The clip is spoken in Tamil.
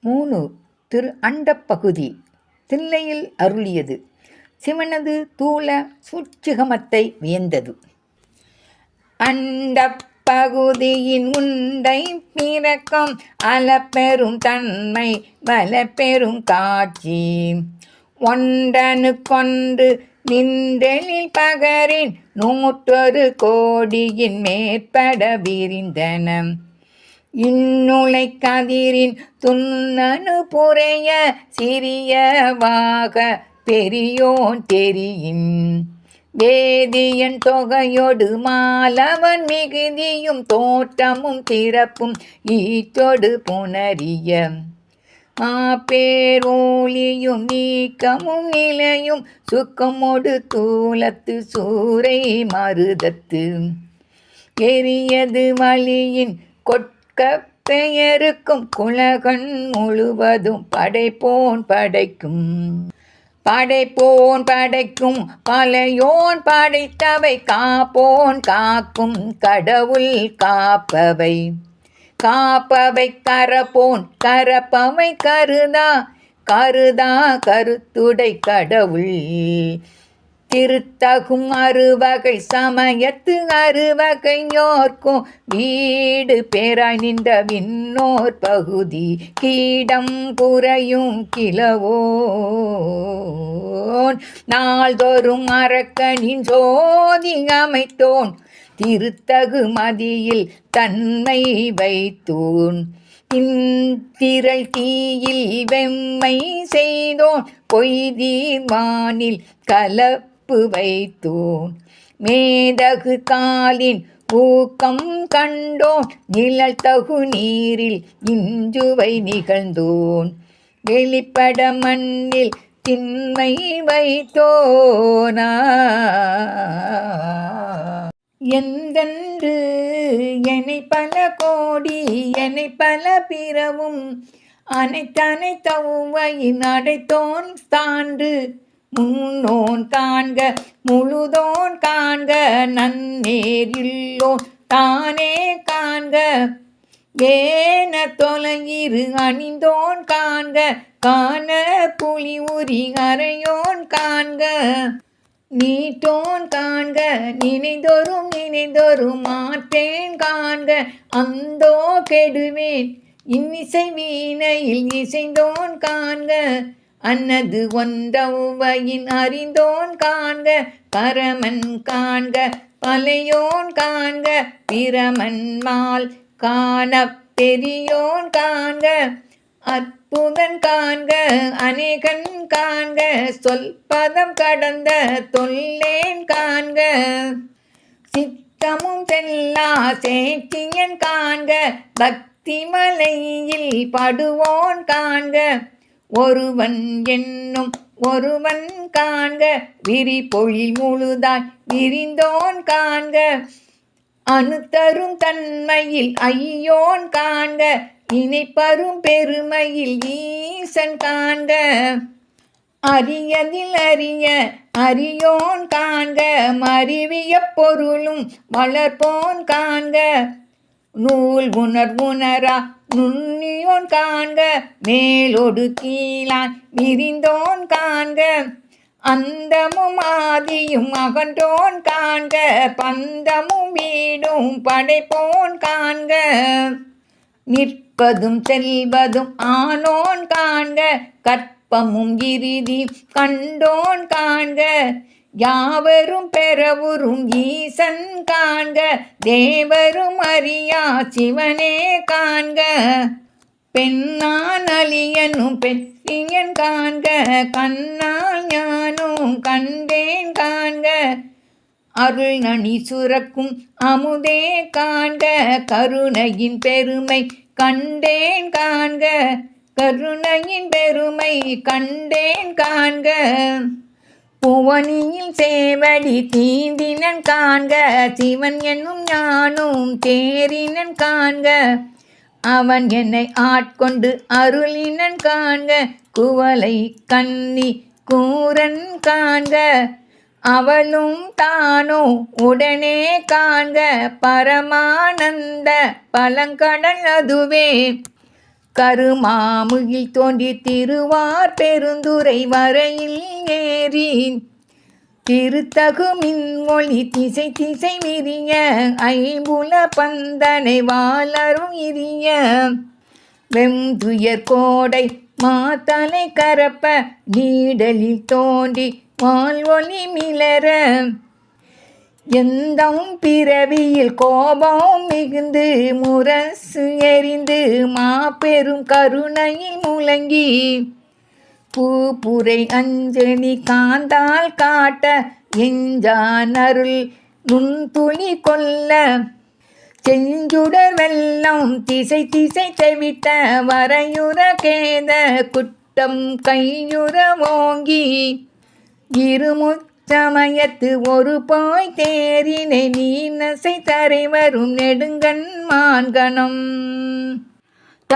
மூணு திரு அண்டப்பகுதி தில்லையில் அருளியது. சிவனது தூள சுட்சிகமத்தை வியந்தது. அண்டப்பகுதியின் உண்டை பிறக்கம் அலப்பெரும் தன்மை வலப்பெரும் காட்சி. ஒன்றனு கொண்டு நின்றெழில் பகரின் நூற்றொரு கோடியின் மேற்பட விரிந்தனம் இந்நுழை கதிரின் துண்ணனு புரைய சிறியவாக பெரியோன் தெரியின். வேதியன் தொகையொடு மாலவன் மிகுதியும் தோற்றமும் திறப்பும் ஈற்றொடு புணரிய. மாப்பேரோலியும் நீக்கமும் நிலையும் சுக்கமொடு தூலத்து சூறை மருதத்து. எரியது வழியின் கொட்க பெயருக்கும் குலகன் முழுவதும் படைப்போன் படைக்கும். படைப்போன் படைக்கும் பலையோன் படைத்தவை காப்போன் காக்கும் கடவுள் காப்பவை. காப்பவை கரப்போன் கரப்பவை கருதா கருதா கருத்துடை கடவுள். திருத்தகும் அறுவகை சமயத்து அறுவகையோர்க்கும் வீடு பேராய் நின்ற விண்ணோர் பகுதி கீடம் குறையும் கிளவோன் நாள்தோறும் அரக்கனின் சோதி அமைத்தோன் திருத்தகு மதியில் தன்மை வைத்தோன். இந்திரள் தீயில் வெம்மை செய்தோன் பொய்தீர்வானில் கலப்பு வைத்தோன். மேதகு காலின் ஊக்கம் கண்டோன். நிழல் தகு நீரில் இஞ்சுவை நிகழ்ந்தோன். வெளிப்பட மண்ணில் திண்மை வைத்தோனா. எந்தென்று என்னை பல கோடி என்னை பல பிறவும் அனைத்தனை அனைத்தனைத்தவுவையின் அடைத்தோன் தாண்டு முன்னோன் காண்க முழுதோன் காண்க நன்னேரில்லோன் தானே காண்க. ஏன தொலையிரு அணிந்தோன் காண்க காண புலி உரி அறையோன் காண்க. நீட்டோன் காண்க நினைதொரும் நினைதொரும் மாற்றேன் காண்க. அந்தோ கெடுவேன் இன்னிசை வீணையில் இசைந்தோன் காண்க. அன்னது ஒன்றவையின் அறிந்தோன் காண்க பரமன் காண்க பலையோன் காண்க பிரமன்மால் காண பெரியோன் காண்க அற்புதன் காண்க அநேகன் காண்க சொல்பதம் கடந்த தொல்லேன் காண்க. சித்தமும் செல்லா சேத்தியன் காண்க பக்தி மலையில் படுவோன் காண்க ஒருவன் என்னும் ஒருவன் காண்க விரி பொழில் முழுதாய் விரிந்தோன் காண்க. அணுத்தரும் தன்மையில் ஐயோன் காண்க இணைப்பரும் பெருமையில் ஈசன் காண்க. அரியதில் அறிய அறியோன் காண்க மறிவிய பொருளும் வளர்ப்போன் காண்க. நூல் உணர் உணரா நுண்ணியோன் காண்க மேலொடு கீழான் விரிந்தோன் காண்க. அந்தமும் ஆதியும் அகன்றோன் காண்க பந்தமும் வீடும் படைப்போன் காண்க. நிற்பதும் செல்வதும் ஆனோன் காண்க கற்பமும் இறுதி கண்டோன் காண்க. யாவரும் பெறவுறும் ஈசன் காண்க தேவரும் அறியா சிவனே காண்க. பெண்ணான் அலியனும் பெற்றியன் காண்க கண்ணால் ஞானும் கண்டேன் காண்க. அருள் நனி சுரக்கும் அமுதே காண்க கருணையின் பெருமை கண்டேன் காண்க. கருணையின் பெருமை கண்டேன் காண்க. புவனியில் சேவடி தீந்தினன் காண்க சிவன் என்னும் ஞானும் தேரினன் காண்க. அவன் என்னை ஆட்கொண்டு அருளினன் காண்க குவலை கன்னி கூரன் காண்க. அவளும் தானோ உடனே காண்க பரமானந்த பழங்கடல் அதுவே. கருமாமுகில் தோன்றி திருவார் பெருந்துரை வரையில் ஏறி திருத்தகுமின் ஒளி திசை திசை விரிய ஐம்புல பந்தனை வாழரும் இரிய வெந்துயர் கோடை மாத்தலை கரப்ப நீடலில் தோண்டி வால் ஒளி மிளர. எந்த பிறவியில் கோபம் மிகுந்து முரசு எறிந்து மாபெரும் கருணையில் முழங்கி பூப்புரை அஞ்சனி காந்தால் காட்ட எஞ்சானருள் அருள் நுண்துளி கொல்ல செஞ்சுடர் வெள்ளம் திசை திசை தெவிட்ட வரையுற கேத குட்டம் கையுற ஓங்கி சமயத்து ஒரு போய் தேரினை நீ நசை தரை வரும் நெடுங்கண் மான்கணம்.